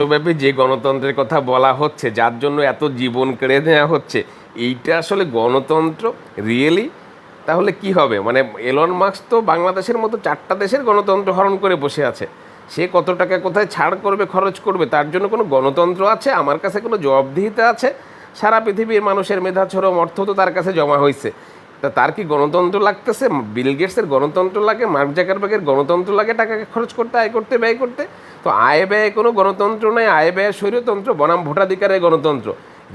বিশ্বব্যাপী যে গণতন্ত্রের কথা বলা হচ্ছে, যার জন্য এত জীবন কেড়ে নেওয়া হচ্ছে, এইটা আসলে গণতন্ত্র? রিয়েলি তাহলে কি হবে? মানে এলন মার্কস তো বাংলাদেশের মতো চারটা দেশের গণতন্ত্র হরণ করে বসে আছে। সে কত টাকা কোথায় ছাড় করবে, খরচ করবে, তার জন্য কোনো গণতন্ত্র আছে? আমার কাছে কোনো জবাবদিহিতা আছে? সারা পৃথিবীর মানুষের মেধাছরম অর্থ তো তার কাছে জমা হয়েছে তা তার কি গণতন্ত্র লাগতেছে? বিল গেটসের গণতন্ত্র লাগে মার্ক জাকারবার্গের গণতন্ত্র লাগে টাকা খরচ করতে, আয় করতে, ব্যয় করতে? তো আয় ব্যয়ে কোনো গণতন্ত্র নাই, আয় ব্যয় স্বৈরতন্ত্র, বনাম ভোটাধিকারের গণতন্ত্র।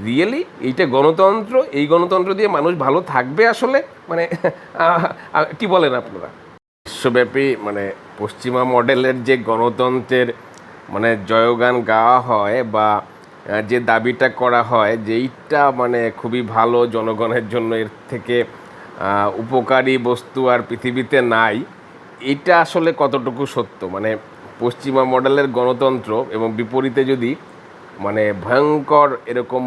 রিয়েলি এইটা গণতন্ত্র? এই গণতন্ত্র দিয়ে মানুষ ভালো থাকবে আসলে? মানে কি বলেন আপনারা? বিশ্বব্যাপী মানে পশ্চিমা মডেলের যে গণতন্ত্রের মানে জয়গান গাওয়া হয় বা যে দাবিটা করা হয় যে এইটা মানে খুবই ভালো জনগণের জন্য এর থেকে উপকারী বস্তু আর পৃথিবীতে নাই এটা আসলে কতটুকু সত্য? মানে পশ্চিমা মডেলের গণতন্ত্র এবং বিপরীতে যদি মানে ভয়ঙ্কর এরকম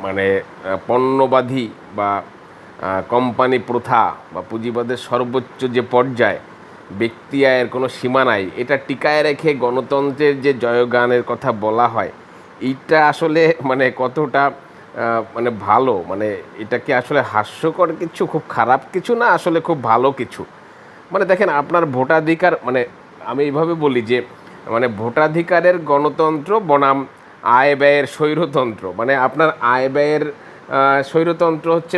মানে আহ, পণ্যবাদী বা কোম্পানি প্রথা বা পুঁজিবাদের সর্বোচ্চ যে পর্যায় ব্যক্তি আয়ের কোনো সীমা নাই এটা টিকায় রেখে গণতন্ত্রের যে জয়গানের কথা বলা হয় এইটা আসলে মানে কতটা মানে ভালো মানে এটা কি আসলে হাস্যকর কিছু, খুব খারাপ কিছু না, আসলে খুব ভালো কিছু। মানে দেখেন, আপনার ভোটাধিকার মানে আমি এইভাবে বলি যে মানে ভোটাধিকারের গণতন্ত্র বনাম আয় ব্যয়ের স্বৈরতন্ত্র। মানে আপনার আয় ব্যয়ের স্বৈরতন্ত্র হচ্ছে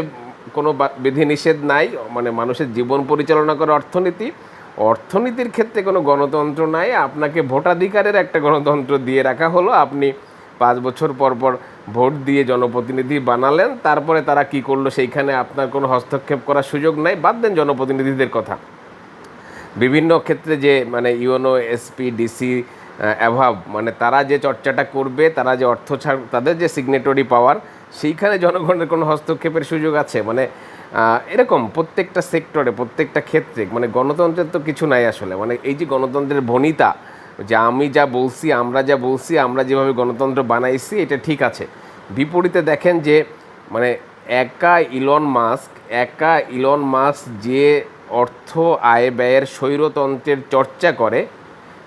কোনো বিধিনিষেধ নাই মানে মানুষের জীবন পরিচালনা করে অর্থনীতি। অর্থনীতির ক্ষেত্রে কোনো গণতন্ত্র নাই, আপনাকে ভোটাধিকারের একটা গণতন্ত্র দিয়ে রাখা হলো। আপনি পাঁচ বছর পর পর ভোট দিয়ে জনপ্রতিনিধি বানালেন, তারপরে তারা কি করল সেইখানে আপনার কোনো হস্তক্ষেপ করার সুযোগ নাই, বাদ দেন জনপ্রতিনিধিদের কথা। বিভিন্ন ক্ষেত্রে যে মানে ইউনো এসপি, ডিসি অ্যাভাব মানে তারা যে চর্চাটা করবে, তারা যে অর্থ ছাড়, তাদের যে সিগনেটরি পাওয়ার সেইখানে জনগণের কোনো হস্তক্ষেপের সুযোগ আছে। মানে এরকম প্রত্যেকটা সেক্টরে প্রত্যেকটা ক্ষেত্রে মানে গণতন্ত্রের তো কিছু নাই আসলে। মানে এই যে গণতন্ত্রের ভনিতা যে আমি যা বলছি, আমরা যা বলছি, আমরা যেভাবে গণতন্ত্র বানাইছি, এটা ঠিক আছে। বিপরীতে দেখেন যে মানে একা ইলন মাস্ক, একা ইলন মাস্ক যে অর্থ আয় ব্যয়ের স্বৈরতন্ত্রের চর্চা করে,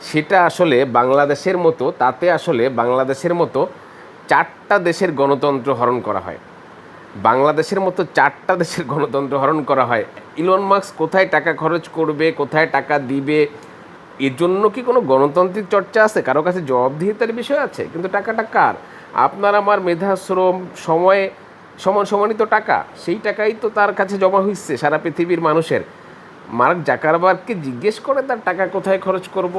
সেটা আসলে বাংলাদেশের মতো, তাতে আসলে বাংলাদেশের মতো চারটা দেশের গণতন্ত্র হরণ করা হয়। বাংলাদেশের মতো চারটা দেশের গণতন্ত্র হরণ করা হয়। ইলন মাস্ক কোথায় টাকা খরচ করবে, কোথায় টাকা দিবে এর জন্য কি কোনো গণতান্ত্রিক চর্চা আছে? কারও কাছে জবাবদিহিতার বিষয় আছে? কিন্তু টাকাটা কার? আপনার আমার মেধাশ্রম সময়ে সমান সমানিত টাকা, সেই টাকাই তো তার কাছে জমা হচ্ছে সারা পৃথিবীর মানুষের। মার্ক জাকারবার্গকে জিজ্ঞেস করে তার টাকা কোথায় খরচ করব?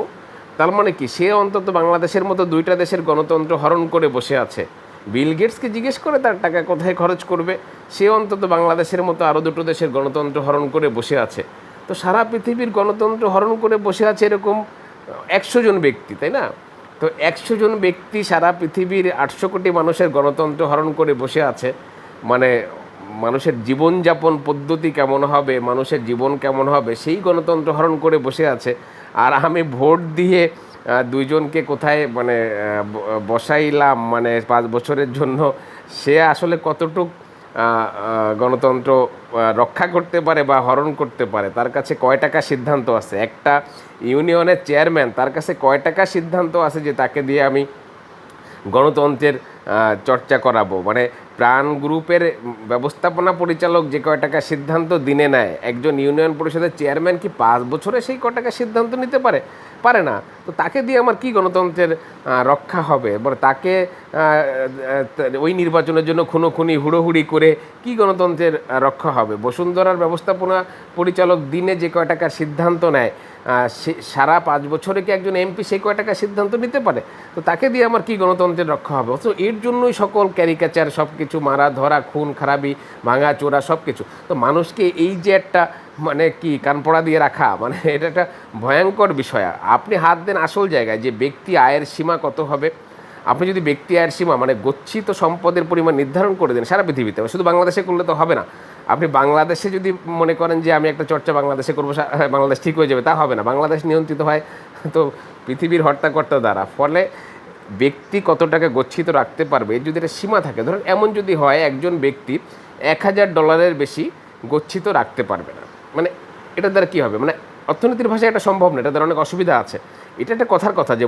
তার মানে কি, সে অন্তত বাংলাদেশের মতো দুইটা দেশের গণতন্ত্র হরণ করে বসে আছে। বিল গেটসকে জিজ্ঞেস করে তার টাকা কোথায় খরচ করবে? সে অন্তত বাংলাদেশের মতো আরও দুটো দেশের গণতন্ত্র হরণ করে বসে আছে। তো সারা পৃথিবীর গণতন্ত্র হরণ করে বসে আছে এরকম একশো জন ব্যক্তি, তাই না? তো একশো জন ব্যক্তি সারা পৃথিবীর আটশো কোটি মানুষের গণতন্ত্র হরণ করে বসে আছে। মানে মানুষের জীবনযাপন পদ্ধতি কেমন হবে, মানুষের জীবন কেমন হবে, সেই গণতন্ত্র হরণ করে বসে আছে। আর আমি ভোট দিয়ে দুইজনকে কোথায় মানে বসাইলাম মানে পাঁচ বছরের জন্য, সে আসলে কতটুক গণতন্ত্র রক্ষা করতে পারে বা হরণ করতে পারে, তার কাছে কয় টাকা সিদ্ধান্ত আছে? একটা ইউনিয়নের চেয়ারম্যান, তার কাছে কয় টাকা সিদ্ধান্ত আছে যে তাকে দিয়ে আমি গণতন্ত্রের চর্চা করাবো? মানে প্রাণ গ্রুপের ব্যবস্থাপনা পরিচালক যে কয় টাকা সিদ্ধান্ত দিনে নেয়, একজন ইউনিয়ন পরিষদের চেয়ারম্যান কি পাঁচ বছরে সেই কয় টাকা সিদ্ধান্ত নিতে পারে? পারে না। তো তাকে দিয়ে আমার কি গণতন্ত্রের রক্ষা হবে? এবার তাকে ওই নির্বাচনের জন্য খুনোখুনি, হুড়োহুড়ি করে কি গণতন্ত্রের রক্ষা হবে? বসুন্ধরার ব্যবস্থাপনা পরিচালক দিনে যে কয় টাকার সিদ্ধান্ত নেয় সারা পাঁচ বছরে কি একজন এমপি সেই কয় টাকা সিদ্ধান্ত নিতে পারে? তো তাকে দিয়ে আমার কি গণতন্ত্রের রক্ষা হবে? অথচ এর জন্যই সকল ক্যারিকাচার সব কিছু মারা, ধরা, খুন, খারাপি, ভাঙা, চোরা সব কিছু তো মানুষকে এই যে একটা মানে কি, কানপড়া দিয়ে রাখা মানে এটা একটা ভয়ঙ্কর বিষয়। আপনি হাত দেন আসল জায়গায় যে ব্যক্তি আয়ের সীমা কত হবে? আপনি যদি ব্যক্তি আয়ের সীমা মানে গচ্ছিত সম্পদের পরিমাণ নির্ধারণ করে দেন সারা পৃথিবীতে শুধু বাংলাদেশে করলে তো হবে না। আপনি বাংলাদেশে যদি মনে করেন যে আমি একটা চর্চা বাংলাদেশে করব হ্যাঁ, বাংলাদেশ ঠিক হয়ে যাবে তা হবে না। বাংলাদেশ নিয়ন্ত্রিত হয় তো পৃথিবীর হর্তাকর্তা দ্বারা। ফলে ব্যক্তি কত টাকা গচ্ছিত রাখতে পারবে যদি একটা সীমা থাকে ধরুন এমন যদি হয় একজন ব্যক্তি এক হাজার ডলারের বেশি গচ্ছিত রাখতে পারবে না মানে এটার দ্বারা কী হবে? মানে অর্থনীতির ভাষায় এটা সম্ভব না এটা দ্বারা অনেক অসুবিধা আছে। এটা একটা কথার কথা যে